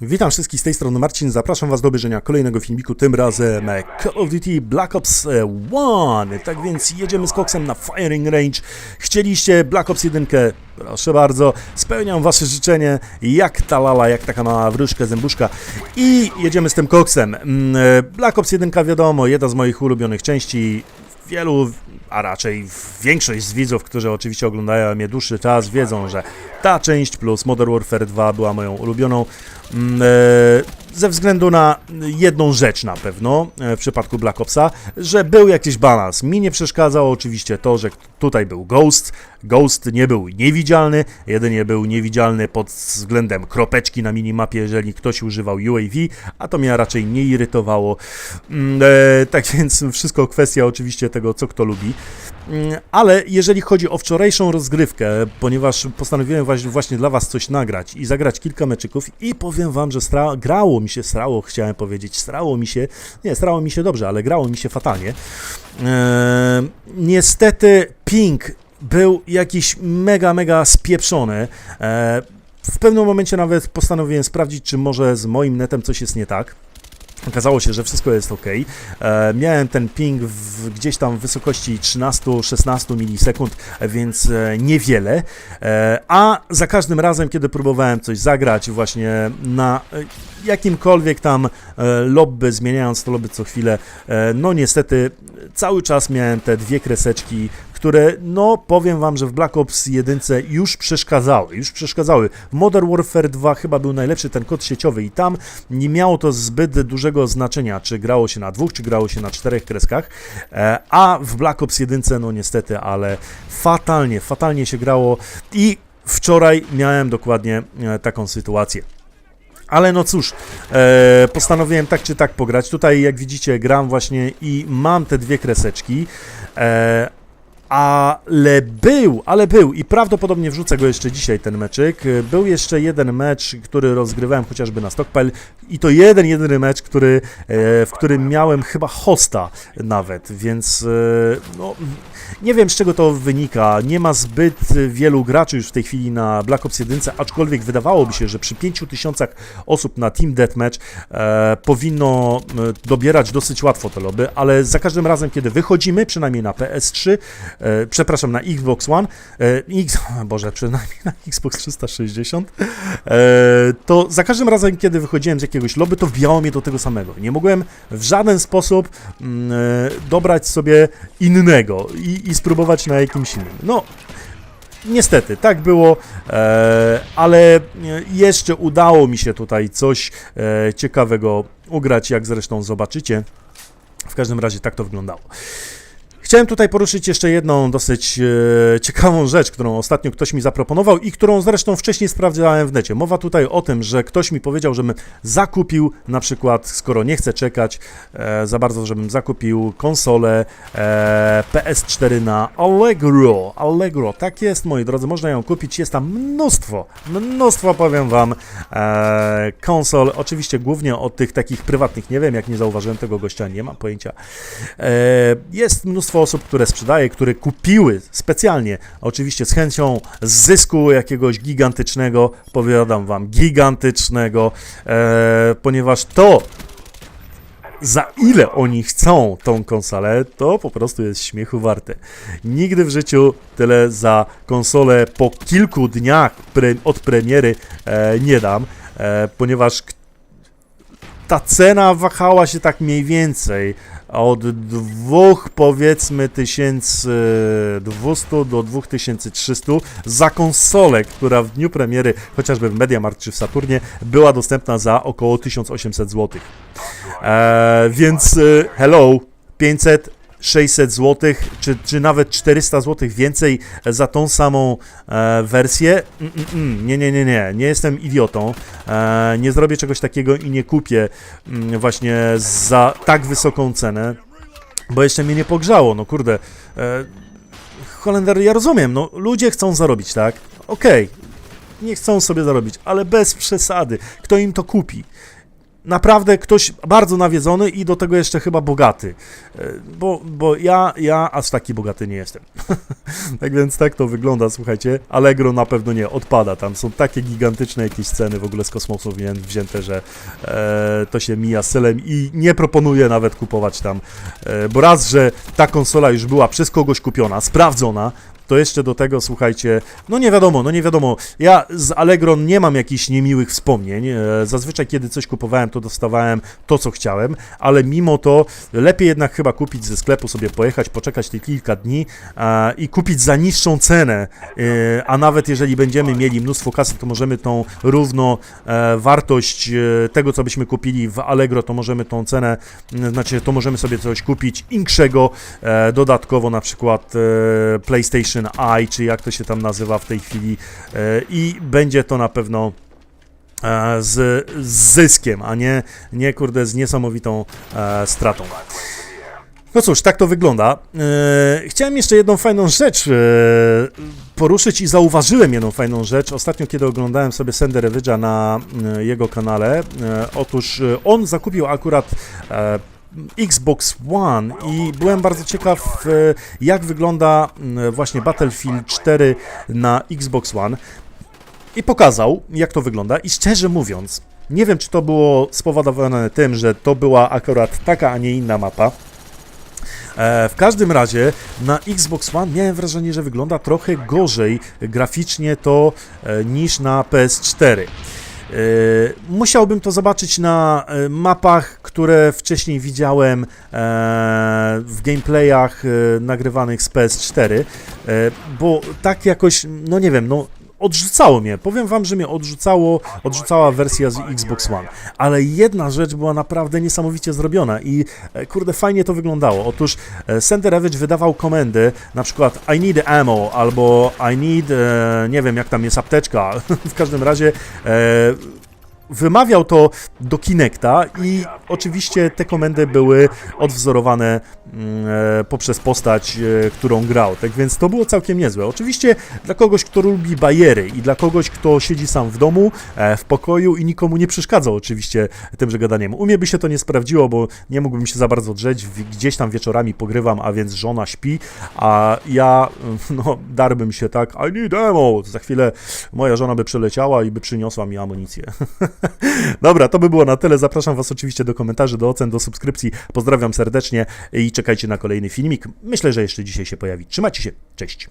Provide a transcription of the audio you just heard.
Witam wszystkich z tej strony Marcin, zapraszam Was do obejrzenia kolejnego filmiku, tym razem Call of Duty Black Ops 1. Tak więc jedziemy z koksem na firing range. Chcieliście Black Ops 1? Proszę bardzo, spełniam Wasze życzenie, jak ta lala, jak taka mała wróżka, zębuszka. I jedziemy z tym koksem. Mm, e, Black Ops 1 wiadomo, jedna z moich ulubionych części. Wielu, a raczej większość z widzów, którzy oczywiście oglądają mnie dłuższy czas, wiedzą, że ta część plus Modern Warfare 2 była moją ulubioną. Mm, e, Ze względu na jedną rzecz na pewno, e, w przypadku Black Opsa, że był jakiś balans. Mi nie przeszkadzało oczywiście to, że tutaj był Ghost. Ghost nie był niewidzialny, jedynie był niewidzialny pod względem kropeczki na minimapie, jeżeli ktoś używał UAV, a to mnie raczej nie irytowało. Mm, e, tak więc wszystko kwestia oczywiście tego, co kto lubi. Mm, Ale jeżeli chodzi o wczorajszą rozgrywkę, ponieważ postanowiłem właśnie- dla Was coś nagrać i zagrać kilka meczyków i powiem Wam, że stra- grało mi się, strało, chciałem powiedzieć, strało mi się, nie, strało mi się dobrze, ale grało mi się fatalnie. Eee, niestety ping był jakiś mega, mega spieprzony. Eee, w pewnym momencie nawet postanowiłem sprawdzić, czy może z moim netem coś jest nie tak. Okazało się, że wszystko jest ok. E, miałem ten ping w, gdzieś tam w wysokości 13-16 milisekund, więc e, niewiele. E, a za każdym razem, kiedy próbowałem coś zagrać właśnie na e, jakimkolwiek tam e, lobby, zmieniając to lobby co chwilę, no niestety cały czas miałem te dwie kreseczki, które, no powiem wam, że w Black Ops 1 już przeszkadzały, już przeszkadzały. W Modern Warfare 2 chyba był najlepszy ten kod sieciowy i tam nie miało to zbyt dużego znaczenia, czy grało się na dwóch, czy grało się na czterech kreskach, e, a w Black Ops 1 no niestety, ale fatalnie, fatalnie się grało i wczoraj miałem dokładnie e, taką sytuację. Ale no cóż, e, postanowiłem tak czy tak pograć. Tutaj, jak widzicie, gram właśnie i mam te dwie kreseczki. E, ale był, ale był i prawdopodobnie wrzucę go jeszcze dzisiaj ten meczyk. Był jeszcze jeden mecz, który rozgrywałem chociażby na Stockpile i to jeden, jedyny mecz, który, e, w którym miałem chyba hosta nawet, więc e, no, nie wiem z czego to wynika. Nie ma zbyt wielu graczy już w tej chwili na Black Ops 1, aczkolwiek wydawałoby się, że przy 5000 osób na Team Deathmatch e, powinno e, dobierać dosyć łatwo te lobby, ale za każdym razem, kiedy wychodzimy, przynajmniej na PS3, e, przepraszam, na Xbox One, e, X, Boże, przynajmniej na Xbox 360, e, to za każdym razem, kiedy wychodziłem z jakiegoś lobby, to wbijało mnie do tego samego. Nie mogłem w żaden sposób mm, e, dobrać sobie innego i, i spróbować na jakimś innym. No, Niestety, tak było, e, ale jeszcze udało mi się tutaj coś ciekawego ugrać, jak zresztą zobaczycie. W każdym razie tak to wyglądało. Chciałem tutaj poruszyć jeszcze jedną dosyć e, ciekawą rzecz, którą ostatnio ktoś mi zaproponował i którą zresztą wcześniej sprawdzałem w necie. Mowa tutaj o tym, że ktoś mi powiedział, żebym zakupił, na przykład, skoro nie chcę czekać e, za bardzo, żebym zakupił konsolę e, PS4 na Allegro. Allegro, tak jest, moi drodzy, można ją kupić. Jest tam mnóstwo, mnóstwo, powiem Wam, e, konsol. Oczywiście głównie od tych takich prywatnych, nie wiem, jak nie zauważyłem tego gościa, nie mam pojęcia. E, jest mnóstwo osób, które sprzedaje, które kupiły specjalnie, oczywiście z chęcią zysku jakiegoś gigantycznego, powiadam Wam, gigantycznego, e, ponieważ to, za ile oni chcą tą konsolę, to po prostu jest śmiechu warte. Nigdy w życiu tyle za konsolę po kilku dniach pre, od premiery e, nie dam, e, ponieważ ta cena wahała się tak mniej więcej od dwóch powiedzmy 1200 do 2300 za konsolę, która w dniu premiery chociażby w MediaMarkt czy w Saturnie była dostępna za około 1800 zł. E, więc e, hello, 500 600 zł, czy, czy nawet 400 zł więcej za tą samą e, wersję. Mm, mm, mm. Nie, nie, nie, nie, nie jestem idiotą. E, nie zrobię czegoś takiego i nie kupię mm, właśnie za tak wysoką cenę, bo jeszcze mnie nie pogrzało. No kurde, e, Holender, ja rozumiem, no ludzie chcą zarobić, tak? Okej, nie chcą sobie zarobić, ale bez przesady. Kto im to kupi? Naprawdę ktoś bardzo nawiedzony i do tego jeszcze chyba bogaty. E, Bo, bo ja, ja aż taki bogaty nie jestem. tak więc tak to wygląda, słuchajcie. Allegro na pewno nie, odpada. Tam są takie gigantyczne jakieś ceny w ogóle z kosmosu wzię- wzięte, że e, to się mija z celem i nie proponuję nawet kupować tam. E, bo raz, że ta konsola już była przez kogoś kupiona, sprawdzona, to jeszcze do tego, słuchajcie, no nie wiadomo, no nie wiadomo. Ja z Allegro nie mam jakichś niemiłych wspomnień. E, Zazwyczaj, kiedy coś kupowałem, to dostawałem to, co chciałem, ale mimo to lepiej jednak chyba kupić ze sklepu, sobie pojechać, poczekać te kilka dni i kupić za niższą cenę. E, a nawet jeżeli będziemy mieli mnóstwo kasy, to możemy tą równo e, wartość tego, co byśmy kupili w Allegro, to możemy tą cenę, znaczy to możemy sobie coś kupić inkszego, e, dodatkowo na przykład e, PlayStation Eye, czy jak to się tam nazywa w tej chwili e, i będzie to na pewno e, z, z zyskiem, a nie, nie kurde z niesamowitą e, stratą. No cóż, tak to wygląda. Chciałem jeszcze jedną fajną rzecz poruszyć i zauważyłem jedną fajną rzecz. Ostatnio, kiedy oglądałem sobie Sender Ravage'a na e, jego kanale, e, otóż e, on zakupił akurat e, Xbox One i byłem bardzo ciekaw, e, jak wygląda m, właśnie Battlefield 4 na Xbox One i pokazał, jak to wygląda. I szczerze mówiąc, nie wiem, czy to było spowodowane tym, że to była akurat taka, a nie inna mapa. E, w każdym razie na Xbox One miałem wrażenie, że wygląda trochę gorzej graficznie to e, niż na PS4. E, Musiałbym to zobaczyć na mapach, które wcześniej widziałem e, w gameplayach e, nagrywanych z PS4, e, bo tak jakoś, no nie wiem, no odrzucało mnie. Powiem wam, że mnie odrzucało, odrzucała wersja z Xbox One. Ale jedna rzecz była naprawdę niesamowicie zrobiona i kurde, fajnie to wyglądało. Otóż Sender Ravage wydawał komendy, na przykład I need ammo albo I need, e, nie wiem jak tam jest apteczka. w każdym razie e, wymawiał to do Kinecta i oczywiście te komendy były odwzorowane mm, e, poprzez postać, e, którą grał. Tak więc to było całkiem niezłe. Oczywiście dla kogoś, kto lubi bajery i dla kogoś, kto siedzi sam w domu, e, w pokoju i nikomu nie przeszkadza oczywiście tymże gadaniem. U mnie by się to nie sprawdziło, bo nie mógłbym się za bardzo drzeć, gdzieś tam wieczorami pogrywam, a więc żona śpi, a ja no darbym się tak, I need ammo. Za chwilę moja żona by przyleciała i by przyniosła mi amunicję. Dobra, to by było na tyle. Zapraszam Was oczywiście do komentarzy, do ocen, do subskrypcji. Pozdrawiam serdecznie i czekajcie na kolejny filmik. Myślę, że jeszcze dzisiaj się pojawi. Trzymajcie się. Cześć.